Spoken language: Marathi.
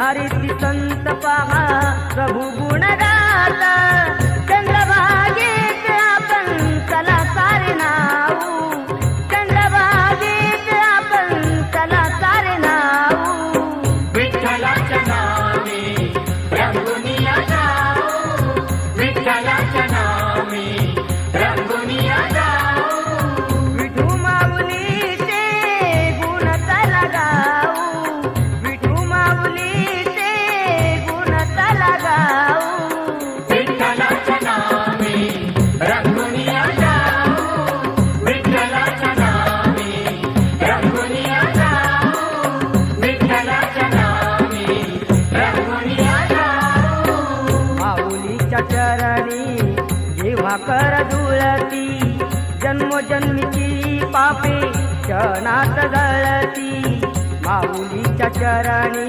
हरिती संत पहा. प्रभू गुणगाता. चंद्र मुलीच्या चरणी जेव्हा कर धुळती जन्मजन्मीची पापे क्षणात जळती. माऊलीच्या चरणी